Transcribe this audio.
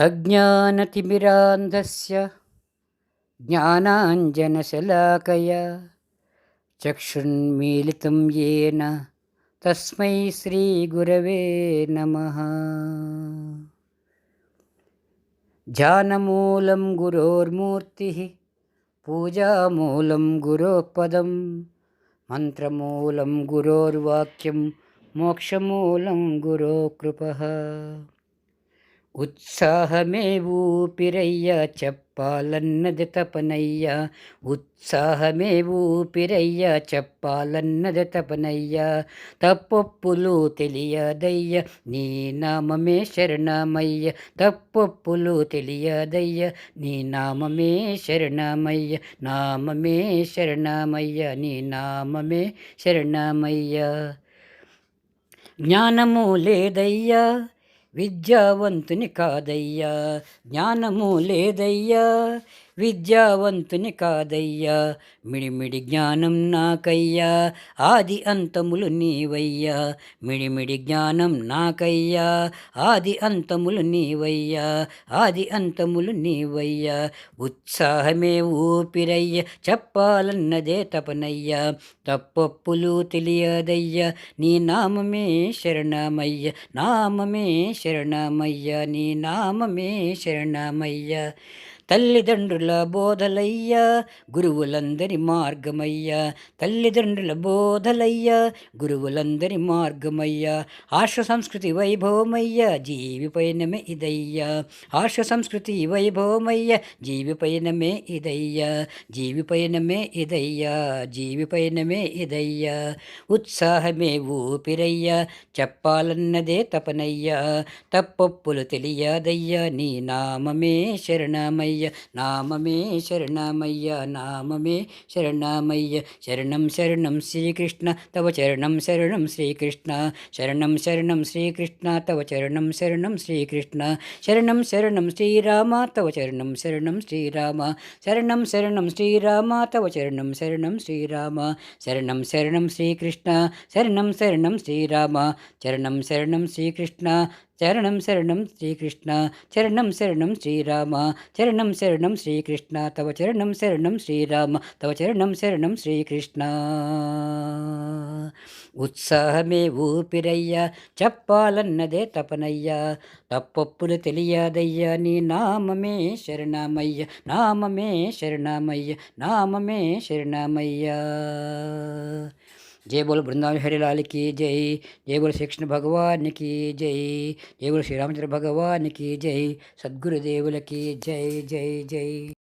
अज्ञानतिमिरान्धस्य ज्ञानाञ्जनशलाकया चक्षुन्मीलितं येन तस्मै श्रीगुरवे नमः। ध्यानमूलं गुरोर्मूर्तिः पूजामूलं गुरोपदं मन्त्रमूलं गुरोर्वाक्यं मोक्षमूलं गुरोकृपः ఉత్సాహమే ఊపిరయ్యా చెప్పాలన్నది తపనయ్యా. ఉత్సాహమే ఊపిరయ్యా చెప్పాలన్నది తపనయ్యా. తప్పొప్పులు తెలియదయ్య నీ నామమే శరణమయ్య. తప్పొప్పులు తెలియదయ్య నీ నామమే శరణమయ్య. నామమే శరణమయ్య నీ నామమే శరణమయ్య. జ్ఞానము లేదయ్యా విద్యావంతుని కాదయ్యా జ్ఞానము లేదయ్యా. విద్యావంతుని కాదయ్యా. మిడిమిడి జ్ఞానం నాకయ్యా. ఆది అంతములు నీవయ్యా. మిడిమిడి జ్ఞానం నాకయ్యా. ఆది అంతములు నీవయ్యా. ఆది అంతములు నీవయ్యా. ఉత్సాహమే ఊపిరయ్య. చెప్పాలన్నదే తపనయ్యా. తప్పప్పులు తెలియదయ్యా. నీ నామమే శరణమయ్య. నామమే శరణమయ్య. నీ నామమే శరణమయ్య. తల్లిదండ్రుల బోధలయ్యా గురువులందరి మార్గమయ్యా. తల్లిదండ్రుల బోధలయ్యా గురువులందరి మార్గమయ్యా. ఆర్ష సంస్కృతి వైభవమయ్యా జీవిపైనమే ఇదయ్యా. ఆర్ష సంస్కృతి వైభవమయ్యా జీవిపైనమే ఇదయ్యా. జీవిపైనమే ఇదయ్యా జీవిపైనమే ఇదయ్యా. ఉత్సాహమే ఊపిరయ్యా చెప్పాలన్నదే తపనయ్యా. తప్పొప్పులు తెలియదయ్యా నీ నామమే శరణమయ్యా. శరణమయ్య నామమే శరణమయ్య నామమే శరణమయ్య. శరణం శరణం శ్రీకృష్ణ తవ చరణం శరణం శ్రీకృష్ణ. శరణం శరణం శ్రీకృష్ణ తవ చరణం శరణం శ్రీకృష్ణ. శరణం శరణం శ్రీరామ తవ చరణం శరణం శ్రీరామ. శరణం శరణం శ్రీరామ తవ చరణం శరణం శ్రీరామ. శరణం శరణం శ్రీకృష్ణ శరణం శరణం శ్రీరామ. చరణం శరణం శ్రీకృష్ణ చరణం శరణం శ్రీకృష్ణ చరణం శరణం శ్రీరామ చరణం శరణం శ్రీకృష్ణ తవ చరణం శరణం శ్రీరామ తవ చరణం శరణం శ్రీకృష్ణ. ఉత్సాహమే ఊపిరయ్యా చెప్పాలన్నదే తపనయ్యా తప్పప్పులు తెలియదయ్యా నీ నామమే శరణమయ్య నామమే శరణమయ్య నామమే శరణమయ్యా. जय बोल वृंदावन हरिलाल की जय जय बोल श्री कृष्ण भगवान की जय जय बोल श्री रामचंद्र भगवान की जय, सदगुरुदेवल की जय जय जय।